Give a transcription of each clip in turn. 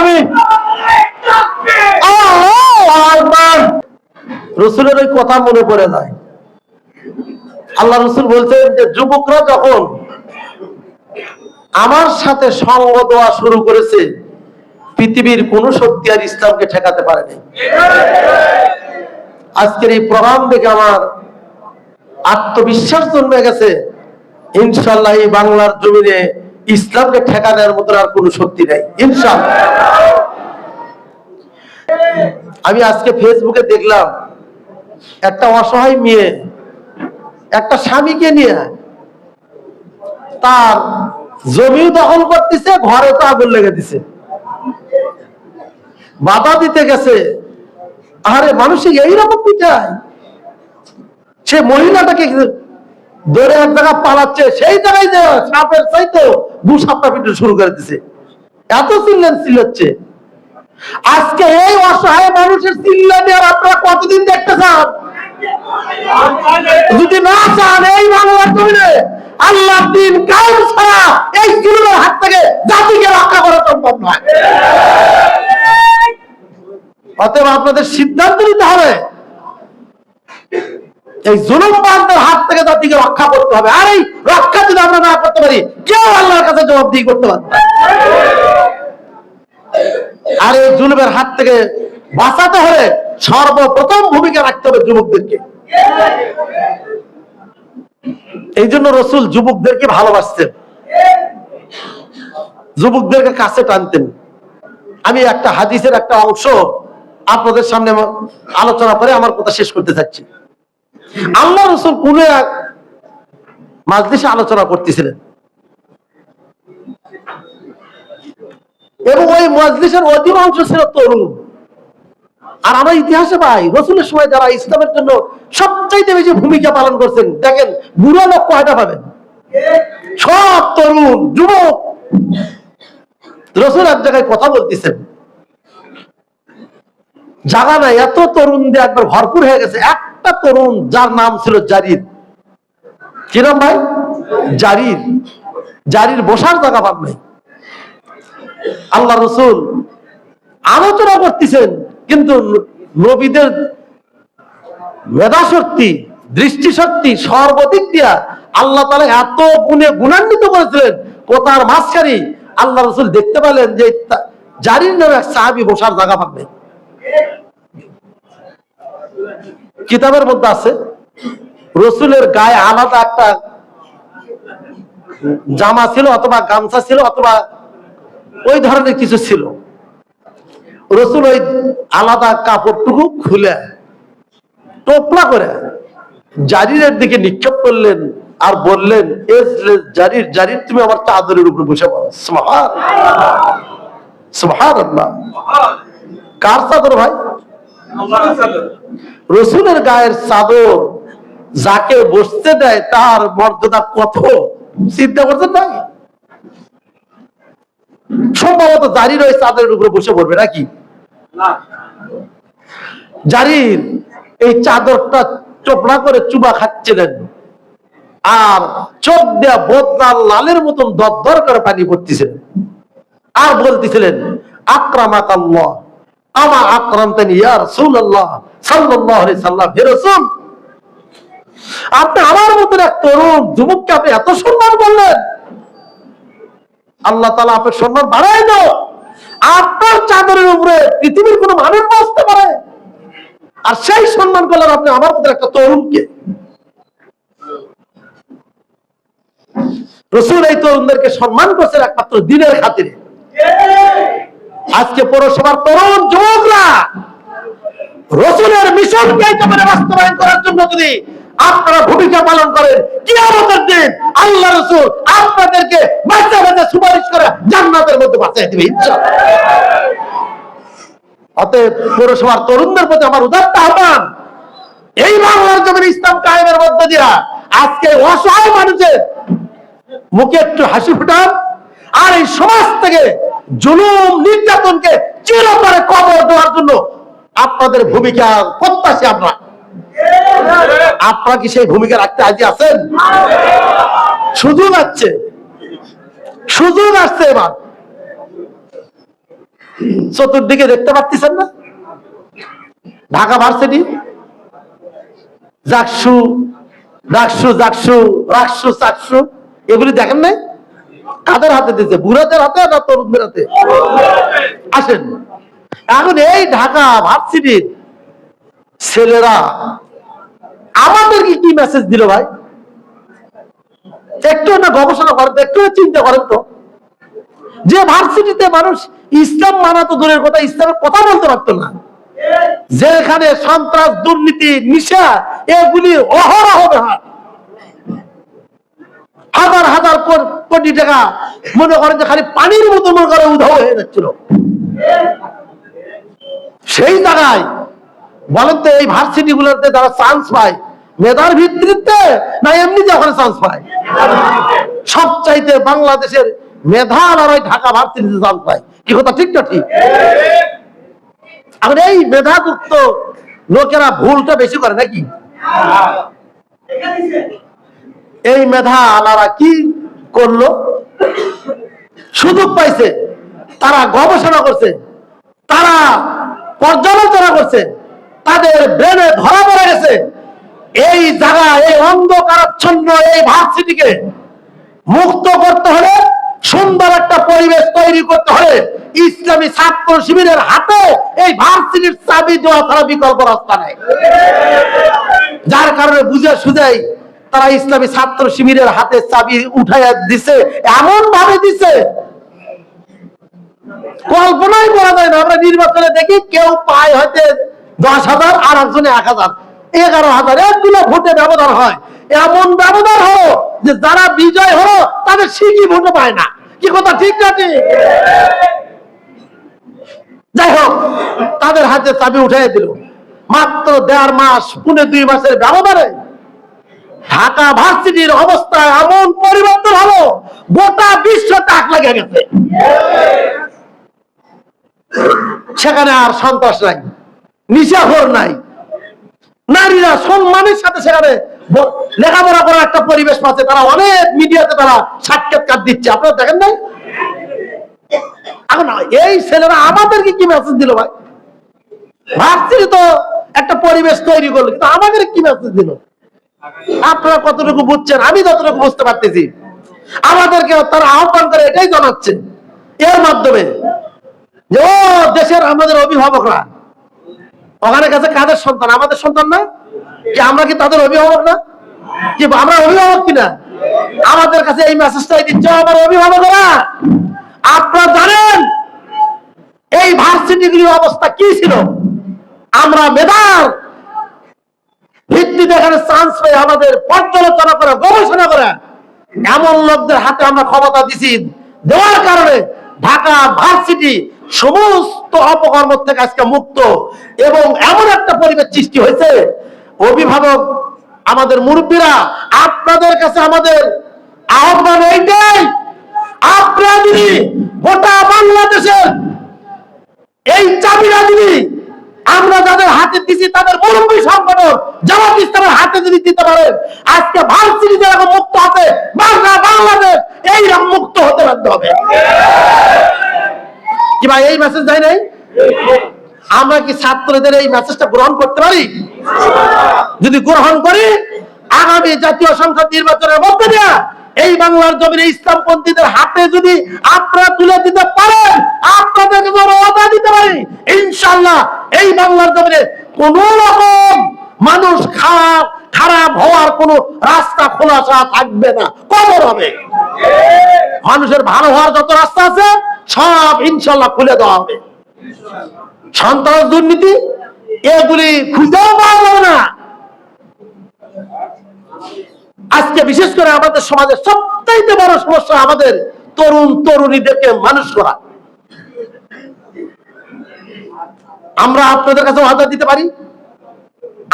আমি রসুলের ওই কথা মনে পড়ে যায় আল্লাহ রসুল বলছেন যে, যুবকরা যখন আমার সাথে সঙ্গ দেওয়া শুরু করেছে, পৃথিবীর কোন শক্তি আর ইসলামকে ঠেকাতে পারেনি। আজকের এই প্রোগ্রাম দেখে আমার আত্মবিশ্বাস জন্মে গেছে। ইনশাল্লাহ এই বাংলার জমিনে ইসলামকে ঠেকানোর মতো আর কোনো শক্তি নেই ইনশাল্লাহ আমি আজকে ফেসবুকে দেখলাম, একটা অসহায় মেয়ে, একটা স্বামীকে নিয়ে তার জমি দখল করতেছে, ঘরে তো আগুন লেগে দিছে। বাধা দিতে গেছে। আরে মানুষ এইরকম পিঠায় সে মহিলাটাকে ধরে এক পালাচ্ছে, সেই জায়গায় যে দু শুরু করে দিছে। এত চিল্লেন চিল্লাচ্ছে আজকে এই অসহায় মানুষের আপনারা কতদিন দেখতে চান? যদি না চান, এই আল্লাহ দিন কাল ছাড়া এই জুলুমের হাত থেকে জাতিকে রক্ষা করা সম্ভব নয়। অতএব আপনাদের সিদ্ধান্ত নিতে হবে। এই জুলুম জুলুমবাদদের থেকে জাতিকে রক্ষা করতে হবে। আর এই রক্ষা যদি আমরা না করতে পারি, কেউ আল্লাহর কাছে জবাবদিহি করতে পারবে আর এই জুলুমের হাত থেকে বাঁচাতে হলে সর্বপ্রথম ভূমিকা রাখতে হবে যুবকদেরকে। এই জন্য রসুল যুবকদেরকে ভালোবাসতেন। যুবকদেরকে কাছে টানতেন। আমি একটা হাদিসের একটা অংশ আপনাদের সামনে আলোচনা করে আমার কথা শেষ করতে চাচ্ছি। আল্লাহ রসুল কোন এক মাজলিসে আলোচনা করতেছিলেন। এবং ওই মজলিসের অধিকাংশ ছিল তরুণ। আর আমরা ইতিহাসে পাই রসুলের সময় যারা ইসলামের জন্য সবচাইতে বেশি ভূমিকা পালন করছেন, দেখেন, বুড়ো লোক কয়টা পাবেন? সব তরুণ, যুবক। রসুল এক জায়গায় কথা বলতেছেন। জায়গা নাই, এত তরুণ দিয়ে একবার ভরপুর হয়ে গেছে একটা তরুণ যার নাম ছিল জারির। কিরম ভাই? জারির। জারির বসার জায়গা পান নাই। আল্লাহ রসুল আলোচনা করতেছেন, কিন্তু নবীদের মেধা শক্তি দৃষ্টিশক্তি, সর্বদিক দিয়া আল্লাহ তালা এত গুণে গুণান্বিত করেছিলেন, কোথার মাঝখানি আল্লাহ রসুল দেখতে পেলেন যে জারির নামে এক সাহাবি বসার জায়গা পাবে কিতাবের মধ্যে আছে, রসুলের গায়ে আলাদা একটা জামা ছিল অথবা গামছা ছিল অথবা ওই ধরনের কিছু ছিল। রসুল ওই আলাদা কাপড়টুকু খুলে টোপলা করে জারিরের দিকে নিক্ষেপ করলেন আর বললেন "এজলেস জারির জারির তুমি আমার চাদরের উপরে বসে পড়ো। কার চাদর ভাই? রসুলের গায়ের চাদর যাকে বসতে দেয় তার মর্যাদা কত? চিন্তা করছেন ভাই? সম্ভবত জারির ওই চাদরের উপরে বসে পড়বে নাকি? জারির এই চাদরটা চোপড়া করে চুবা খাচ্ছিলেন আর চোখ দেয়া বদলার লালের মতন দর করে পানি পড়তেছিলেন আর বলতেছিলেন আক্রামাক আল্লাহ আমা আক্রামতেন ইয়া রাসূলুল্লাহ সাল্লাল্লাহু আলাইহি সাল্লাম। আপনি আমার মতন এক তরুণ যুবককে আপনি এত সম্মান করলেন। আল্লাহ আপনার সম্মান বাড়ায় না আপনার চাদরের উপরে পৃথিবীর কোন মানুষ বসতে পারে। আর সেই সম্মান করলেন আপনি আমার মধ্যে একটা তরুণকে। রসুল এই তরুণদেরকে সম্মান করছেন একমাত্র দিনের খাতিরে। আজকে পৌরসভার তরুণ যুবকরা রসুলের মিশনকে একেবারে বাস্তবায়ন করার জন্য যদি আপনারা ভূমিকা পালন করেন কি আমাদের দিন আল্লাহ রসুল আপনাদেরকে বাচ্চা বাচ্চা সুপারিশ করে জান্নাতের মধ্যে বাঁচাই দেবে অতএব পৌরসভার তরুণদের প্রতি আমার উদাত্ত আহ্বান, এই বাংলার জমির ইসলাম কায়েমের মধ্যে দিয়া আজকে অসহায় মানুষের মুখে একটু হাসি ফুটান, আর এই সমাজ থেকে জুলুম নির্যাতনকে চিরতরে কবর দেওয়ার জন্য আপনাদের ভূমিকা প্রত্যাশী আমরা। আপনারা কি সেই ভূমিকা রাখতে আজই আছেন? সুযোগ আসছে। সুযোগ আসছে এবার। চতুর্দিকে দেখতে পাচ্ছেন না? ঢাকা ভার্সিটি? জাকসু রাকসু জাকসু, রাকসু, চাকসু, এগুলি দেখেন নাই? কাদের হাতে দিচ্ছে বুড়াদের হাতে না তরুণদের হাতে? আসেন। এখন এই ঢাকা ভার্সিটির ছেলেরা আমাদেরকে কি মেসেজ দিল ভাই? একটু না গবেষণা করেন তো, একটু চিন্তা করেন তো। যে ভার্সিটিতে মানুষ ইসলাম মানা তো দূরের কথা ইসলামের কথা বলতে পারতো না। যেখানে সন্ত্রাস দুর্নীতি নিশা এগুলি অহরহ হয় হাজার হাজার কোটি টাকা মনে করেন যে খালি পানির মতো মনে করে উধাও হয়ে যাচ্ছিল। সেই জায়গায় বলেন তো এই ভার্সিটি গুলোতে যারা চান্স পায়, মেধার ভিত্তিতে না এমনিতে ওখানে চান্স পায়? সবচাইতে বাংলাদেশের মেধা আর ওই ঢাকা ভার্সিটিতে চান্স পায়। কি কথা, ঠিক না ঠিক? এখন এই মেধাযুক্ত লোকেরা ভুলটা বেশি করে নাকি? এই মেধা আলারা কি করল? সুযোগ পাইছে, তারা গবেষণা করছে, তারা পর্যালোচনা করছে, তাদের ব্রেনে ধরা পড়ে গেছে। এই জায়গা এই অন্ধকারাচ্ছন্ন এই ভার্সিটিকে মুক্ত করতে হলে, সুন্দর একটা পরিবেশ তৈরি করতে হলে ইসলামী ছাত্র শিবিরের হাতে এই ভার্সিটির চাবি দেওয়া ছাড়া বিকল্প রাস্তা নেই। যার কারণে বুঝে সুঝাই তারা ইসলামী ছাত্র শিবিরের হাতে চাবি উঠাইয়া দিছে এমন ভাবে দিছে। কল্পনাই করা যায় না, আমরা নির্বাচনে দেখি কেউ পায় হয়তো দশ হাজার, আর একজনে এক হাজার। এগারো হাজার, একগুলো ভোটে ব্যবধান হয়। এমন ব্যবধান হলো যে যারা বিজয় হলো, তাদের শিখি ভোটে পায় না। কি কথা, ঠিক না যাই হোক, তাদের হাতে চাবি উঠাই দিল। মাত্র দেড় মাস, পুনে দুই মাসের ব্যবধানে ঢাকা ভার্সিটির অবস্থা এমন পরিবর্তন হলো, গোটা বিশ্ব তাক লেগে গেছে। সেখানে আর সন্ত্রাস নাই, নিশাখোর নাই। নারীরা সম্মানের সাথে সেখানে লেখাপড়া করার একটা পরিবেশ পাচ্ছে, তারা অনেক মিডিয়াতে তারা সাক্ষাৎকার দিচ্ছে। আপনারা দেখেন নাই? এখন এই ছেলেরা আমাদেরকে কি মেসেজ দিল ভাই? ভাবছি তো একটা পরিবেশ তৈরি করল, কিন্তু আমাদের কি মেসেজ দিল? আপনারা কতটুকু বুঝছেন? আমি যতটুকু বুঝতে পারতেছি। আমাদেরকে তারা আহ্বান করে এটাই জানাচ্ছে এর মাধ্যমে যে, ও, দেশের আমাদের অভিভাবকরা। ওখানে কাছে কাদের সন্তান? আমাদের সন্তান না? কি আমরা কি তাদের অভিভাবক না? কি আমরা অভিভাবক কিনা? আমাদের কাছে এই মেসেজটাই দিচ্ছে আমার অভিভাবকরা। আপনারা জানেন, এই ভার্সিটিগুলির অবস্থা কি ছিল? আমরা মেধার ভিত্তিতে এখানে চান্স পেয়ে আমাদের পর্যালোচনা করা, গবেষণা করা। এমন লোকদের হাতে আমরা ক্ষমতা দিছি। দেওয়ার কারণে ঢাকা ভার্সিটি সমস্ত অপকর্ম থেকে আজকে মুক্ত। এবং এমন একটা পরিবেশ সৃষ্টি হয়েছে। অভিভাবক, আমাদের মুরব্বীরা, আপনাদের কাছে আমাদের আহ্বান এইটাই আপনারা যদি গোটা বাংলাদেশের এই চাবিরা যদি আমরা যাদের হাতে দিছি তাদের মুরব্বী সংগঠন জামাত ইসলামের হাতে যদি দিতে পারেন আজকে ভারসিটি যেরকম মুক্ত আছে, বাংলা বাংলাদেশ, এইরকম মুক্ত হতে বাধ্য হবে। কি ভাই, এই মেসেজ দেয় নাই? আমরা কি ছাত্রদের এই মেসেজটা গ্রহণ করতে পারি? যদি গ্রহণ করি, আগামী জাতীয় সংসদ নির্বাচনের মধ্যে দিয়া এই বাংলার জমিনে ইসলামপন্থীদের হাতে যদি আপনারা তুলে দিতে পারেন, আপনাদেরকে ওয়াদা দিতে পারি ইনশাল্লাহ এই বাংলার জমিনে কোন রকম মানুষ খারাপ খারাপ হওয়ার কোন রাস্তা, খোলাসা থাকবে না। কবর হবে। মানুষের ভালো হওয়ার যত রাস্তা আছে, সব ইনশাল্লাহ খুলে দেওয়া হবে। সন্ত্রাস, দুর্নীতি, এগুলি খুঁজেও পাওয়া যাবে না। আজকে বিশেষ করে আমাদের সমাজের সবচাইতে বড় সমস্যা আমাদের তরুণ তরুণীদেরকে মানুষ করা। আমরা আপনাদের কাছে দিতে পারি।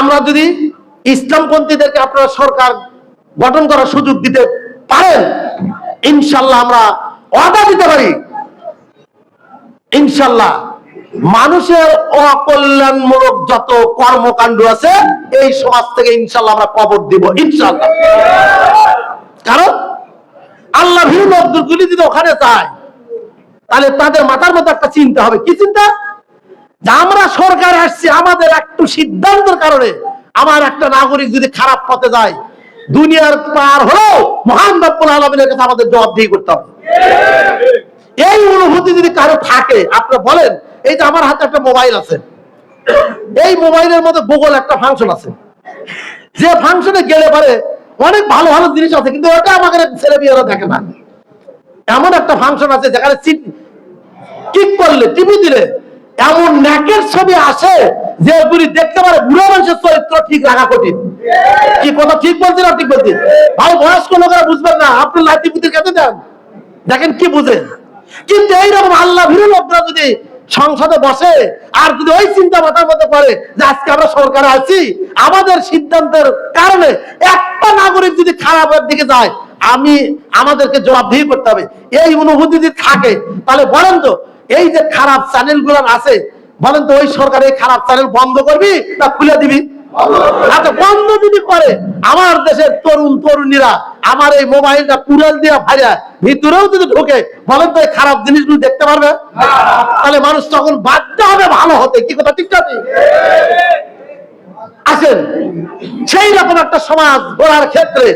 আমরা যদি ইসলামপন্থীদেরকে আপনারা সরকার গঠন করার সুযোগ দিতে পারেন, ইনশাল্লাহ আমরা ওয়াদা দিতে পারি। ইনশাল্লাহ মানুষের অকল্যাণমূলক যত কর্মকাণ্ড আছে, এই সমাজ থেকে ইনশাল্লাহ আমরা কবর দিব, ইনশাল্লাহ। কারণ আল্লাহ গুলি যদি ওখানে যায়, তাহলে তাদের মাথার মধ্যে একটা চিন্তা হবে। কি চিন্তা? আমরা সরকার আসছি, আমাদের একটু সিদ্ধান্তের কারণে আমার একটা নাগরিক যদি খারাপ পথে যায়, দুনিয়ার পার হলেও মহান রব্বুল আলমিনের কাছে আমাদের জবাবদিহি করতে হবে। এই অনুভূতি যদি কারও থাকে, আপনি বলেন, এই যে আমার হাতে একটা মোবাইল আছে, এই মোবাইলের মধ্যে গুগল একটা ফাংশন আছে। যে ফাংশনে গেলে পারে অনেক ভালো ভালো জিনিস আছে, কিন্তু ওটা আমাকে ছেলে মেয়েরা দেখে না। এমন একটা ফাংশন আছে যেখানে ক্লিক করলে টিভি দিলে, এমন ন্যাকের ছবি আসে যে ওগুলি দেখতে পারে চরিত্র ঠিক রাখা কঠিন। কি কথা ঠিক বলছি না ঠিক বলছি ভাই, বয়স্ক লোকেরা বুঝবেন না আপনি লাইটি পুতির কাছে দেন দেখেন কি বুঝেন? কিন্তু এইরকম আল্লাহ ভীরু লোকরা যদি সংসদে বসে আর যদি ওই চিন্তা মাথার মধ্যে করে যে আজকে আমরা সরকারে আছি, আমাদের সিদ্ধান্তের কারণে একটা নাগরিক যদি খারাপের দিকে যায়, আমি আমাদেরকে জবাবদিহি করতে হবে। এই অনুভূতি যদি থাকে, তাহলে বলেন তো, এই যে খারাপ চ্যানেলগুলো আছে, বলেন তো ওই সরকার এই খারাপ চ্যানেল বন্ধ করবি না খুলে দিবি? আচ্ছা বন্ধ যদি করে, আমার দেশের তরুণ তরুণীরা আমার এই মোবাইলটা কুড়াল দিয়া ভাইয়া ভিতরেও যদি ঢোকে, বলেন তো খারাপ জিনিসগুলো দেখতে পারবে? তাহলে মানুষ তখন বাধ্য হবে ভালো হতে। কি কথা, ঠিক আছে আসেন, সেই রকম একটা সমাজ গড়ার ক্ষেত্রে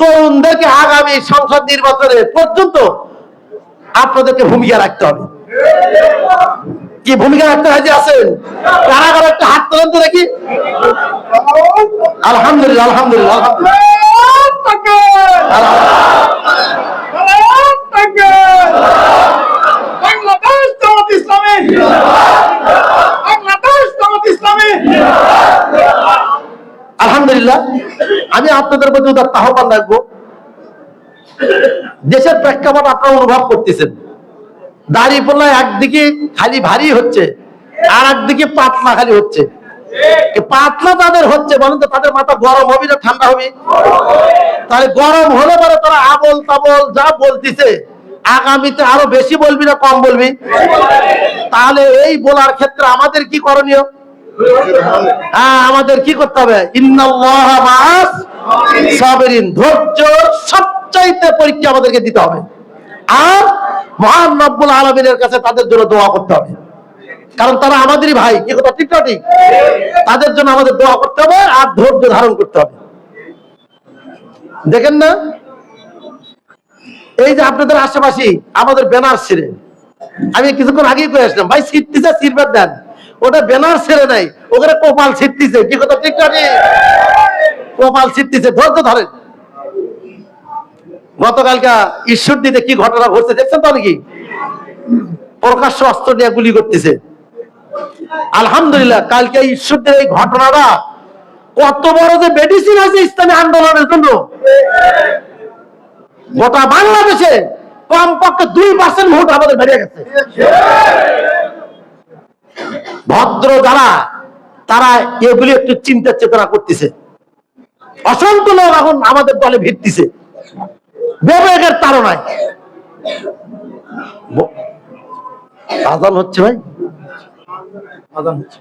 তরুণদেরকে আগামী সংসদ নির্বাচনে পর্যন্ত আপনাদেরকে ভূমিকা রাখতে হবে। কি ভূমিকা রাখতে রাজি আছেন? কারাগার একটা হাত তোলেন তো দেখি। আলহামদুলিল্লাহ আলহামদুলিল্লাহ আলহামদুলিল্লাহ। আমি আপনাদের প্রতি উদার রাখব। দেশের প্রেক্ষাপট আপনারা অনুভব করতেছেন। দাড়ি পাল্লা একদিকে খালি ভারী হচ্ছে, আর একদিকে পাতলা খালি হচ্ছে। পাতলা তাদের হচ্ছে, বলেন তো, তাদের মাথা গরম হবে না ঠান্ডা হবে? তাহলে গরম হলে পরে তারা আবল তাবল যা বলতিছে, আগামীতে আরও বেশি বলবি না কম বলবি? তাহলে এই বলার ক্ষেত্রে আমাদের কি করণীয়? হ্যাঁ আমাদের কি করতে হবে? ধৈর্য সবচাইতে পরীক্ষা আমাদেরকে দিতে হবে। আর মহান রব্বুল আলমিনের কাছে তাদের জন্য দোয়া করতে হবে। কারণ তারা আমাদেরই ভাই, কি কথা, ঠিক ঠিক? তাদের জন্য আমাদের দোয়া করতে হবে আর ধৈর্য ধারণ করতে হবে। দেখেন না? এই যে আপনাদের আশেপাশে আমাদের ব্যানার ছিঁড়ে, আমি কিছুক্ষণ আগেই করে আসলাম, ভাই, ছিটতেছে সিরবাদ দেন। ওটা ব্যানার ছেড়ে নাই, ওখানে কপাল ছিটতেছে, কি কথা, ঠিক ঠিক? কপাল ছিটতেছে, ধৈর্য ধরেন। গতকালকে ঈশ্বর দিতে কি ঘটনা ঘটছে দেখছেন তো নাকি প্রকাশ্য অস্ত্র নিয়ে গুলি করতেছে। আলহামদুলিল্লাহ, কালকে ঈশ্বরদের এই ঘটনাটা কত বড় যে মেডিসিন আছে ইসলামী আন্দোলনের জন্য। গোটা বাংলাদেশে কমপক্ষে দুই পার্সেন্ট ভোট আমাদের বেরিয়ে গেছে। ভদ্র যারা, তারা এগুলি একটু চিন্তা চেতনা করতেছে। অসংখ্য লোক এখন আমাদের দলে ভিত্তিছে বিবেকের তারনায় ব- আজান হচ্ছে ভাই? আজান হচ্ছে।